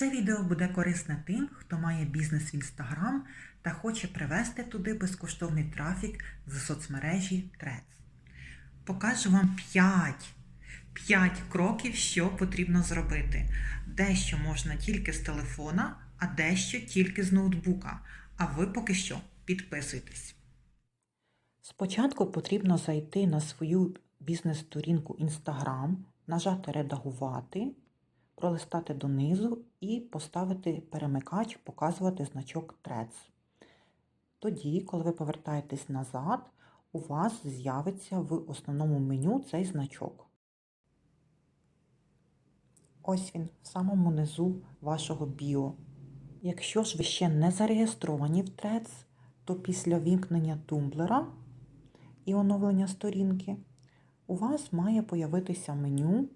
Це відео буде корисне тим, хто має бізнес в Instagram та хоче привести туди безкоштовний трафік з соцмережі Threads. Покажу вам 5, 5 кроків, що потрібно зробити. Дещо можна тільки з телефона, а дещо тільки з ноутбука. А ви поки що підписуйтесь. Спочатку потрібно зайти на свою бізнес-сторінку Instagram, нажати Редагувати, пролистати донизу і поставити перемикач, показувати значок Threads. Тоді, коли ви повертаєтесь назад, у вас з'явиться в основному меню цей значок. Ось він в самому низу вашого біо. Якщо ж ви ще не зареєстровані в Threads, то після вімкнення тумблера і оновлення сторінки у вас має появитися меню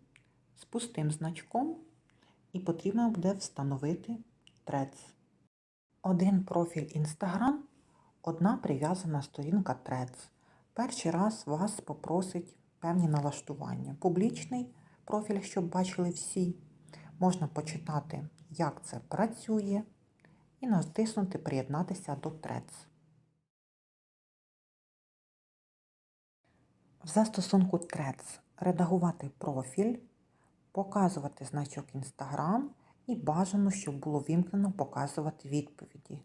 з пустим значком і потрібно буде встановити Threads. Один профіль Instagram, одна прив'язана сторінка Threads. Перший раз вас попросить певні налаштування. Публічний профіль, щоб бачили всі. Можна почитати, як це працює, і натиснути Приєднатися до Threads. В застосунку Threads редагувати профіль, показувати значок Instagram і бажано, щоб було вімкнено показувати відповіді.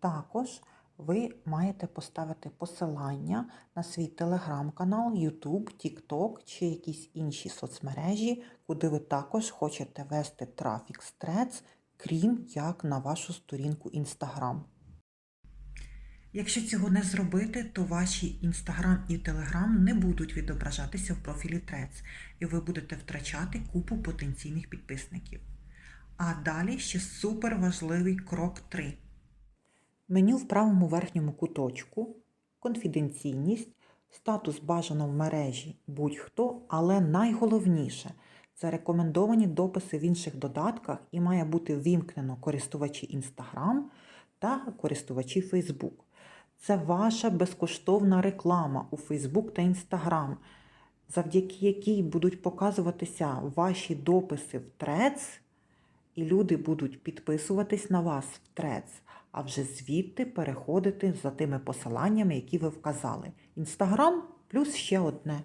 Також ви маєте поставити посилання на свій телеграм-канал, YouTube, TikTok чи якісь інші соцмережі, куди ви також хочете вести трафік з Threads, крім як на вашу сторінку Instagram. Якщо цього не зробити, то ваші Instagram і Telegram не будуть відображатися в профілі Threads, і ви будете втрачати купу потенційних підписників. А далі ще супер важливий крок 3. Меню в правому верхньому куточку, конфіденційність, статус бажано в мережі будь-хто, але найголовніше це рекомендовані дописи в інших додатках і має бути ввімкнено користувачі Instagram та користувачі Facebook. Це ваша безкоштовна реклама у Facebook та Instagram, завдяки якій будуть показуватися ваші дописи в трец, і люди будуть підписуватись на вас в трец, а вже звідти переходити за тими посиланнями, які ви вказали. Інстаграм плюс ще одне.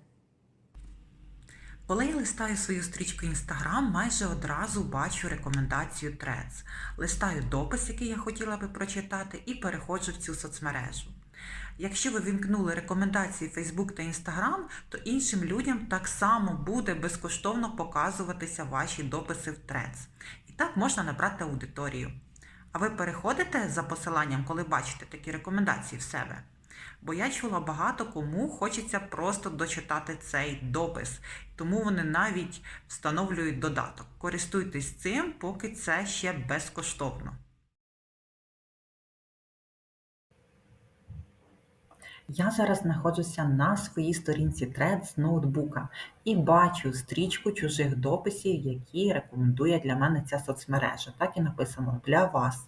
Коли я листаю свою стрічку Instagram, майже одразу бачу рекомендацію Threads. Листаю допис, який я хотіла би прочитати, і переходжу в цю соцмережу. Якщо ви вімкнули рекомендації Facebook та Instagram, то іншим людям так само буде безкоштовно показуватися ваші дописи в Threads. І так можна набрати аудиторію. А ви переходите за посиланням, коли бачите такі рекомендації в себе? Бо я чула багато кому хочеться просто дочитати цей допис, тому вони навіть встановлюють додаток. Користуйтесь цим, поки це ще безкоштовно. Я зараз знаходжуся на своїй сторінці Threads з ноутбука і бачу стрічку чужих дописів, які рекомендує для мене ця соцмережа. Так і написано для вас.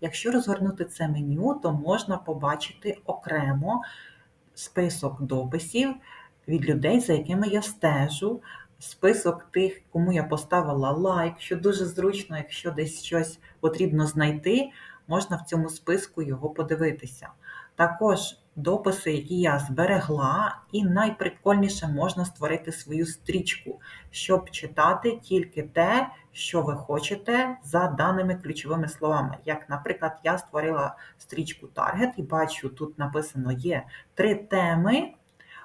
Якщо розгорнути це меню, то можна побачити окремо список дописів від людей, за якими я стежу, список тих, кому я поставила лайк, що дуже зручно, якщо десь щось потрібно знайти, можна в цьому списку його подивитися. Також дописи, які я зберегла, і найприкольніше можна створити свою стрічку, щоб читати тільки те, що ви хочете за даними ключовими словами. Як, наприклад, я створила стрічку Target і бачу, тут написано є три теми.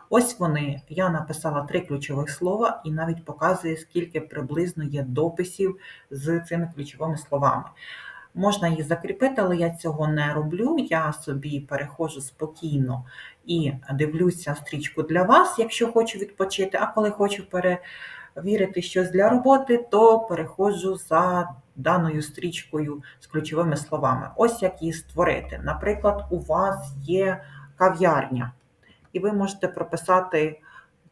Ось вони, я написала три ключових слова і навіть показує, скільки приблизно є дописів з цими ключовими словами. Можна їх закріпити, але я цього не роблю. Я собі переходжу спокійно і дивлюся стрічку для вас, якщо хочу відпочити. А коли хочу перевірити щось для роботи, то переходжу за даною стрічкою з ключовими словами. Ось як її створити. Наприклад, у вас є кав'ярня, і ви можете прописати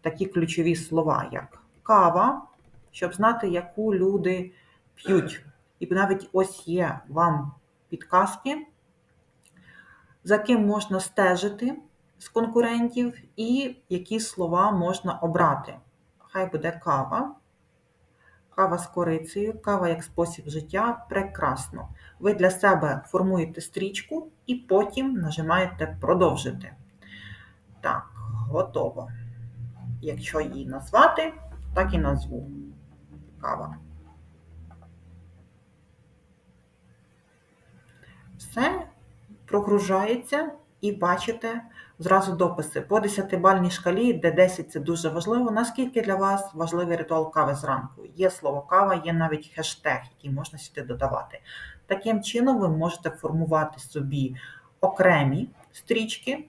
такі ключові слова, як кава, щоб знати, яку люди п'ють. І навіть ось є вам підказки, за ким можна стежити з конкурентів, і які слова можна обрати. Хай буде кава, кава з корицею, кава як спосіб життя прекрасно. Ви для себе формуєте стрічку і потім нажимаєте продовжити. Так, готово. Якщо її назвати, так і назву. Кава. Все прогружається і бачите зразу дописи по 10-бальній шкалі, де 10 це дуже важливо. Наскільки для вас важливий ритуал кави зранку? Є слово кава, є навіть хештег, який можна сюди додавати. Таким чином, ви можете формувати собі окремі стрічки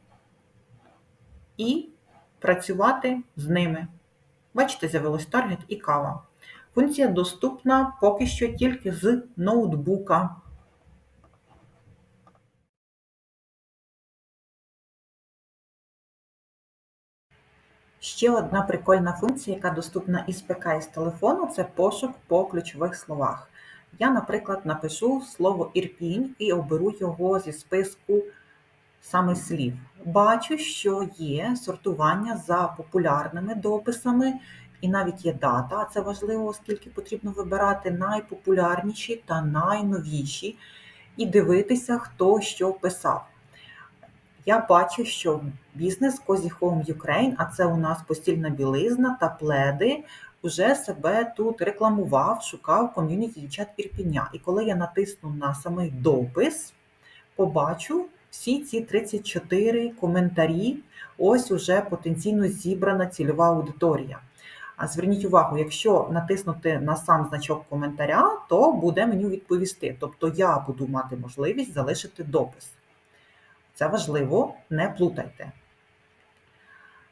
і працювати з ними. Бачите, з'явилось таргет і кава. Функція доступна поки що тільки з ноутбука. Ще одна прикольна функція, яка доступна із ПК і з телефону, це пошук по ключових словах. Я, наприклад, напишу слово ірпінь і оберу його зі списку саме слів. Бачу, що є сортування за популярними дописами, і навіть є дата, а це важливо, оскільки потрібно вибирати найпопулярніші та найновіші і дивитися, хто що писав. Я бачу, що бізнес Cozy Home Ukraine, а це у нас постільна білизна та пледи, вже себе тут рекламував, шукав ком'юніті дівчат Ірпіня. І коли я натисну на самий допис, побачу всі ці 34 коментарі, ось уже потенційно зібрана цільова аудиторія. А зверніть увагу, якщо натиснути на сам значок коментаря, то буде меню відповісти. Тобто я буду мати можливість залишити допис. Це важливо, не плутайте.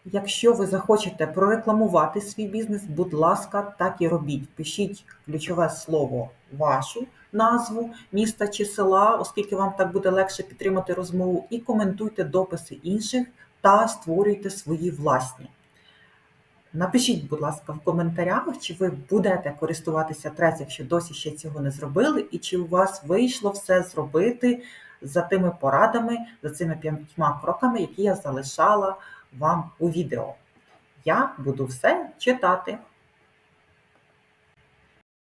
Якщо ви захочете прорекламувати свій бізнес, будь ласка, так і робіть. Пишіть ключове слово, вашу назву міста чи села, оскільки вам так буде легше підтримати розмову, і коментуйте дописи інших та створюйте свої власні. Напишіть, будь ласка, в коментарях, чи ви будете користуватися трец, якщо досі ще цього не зробили, і чи у вас вийшло все зробити за тими порадами, за цими п'ятьма кроками, які я залишала вам у відео. Я буду все читати.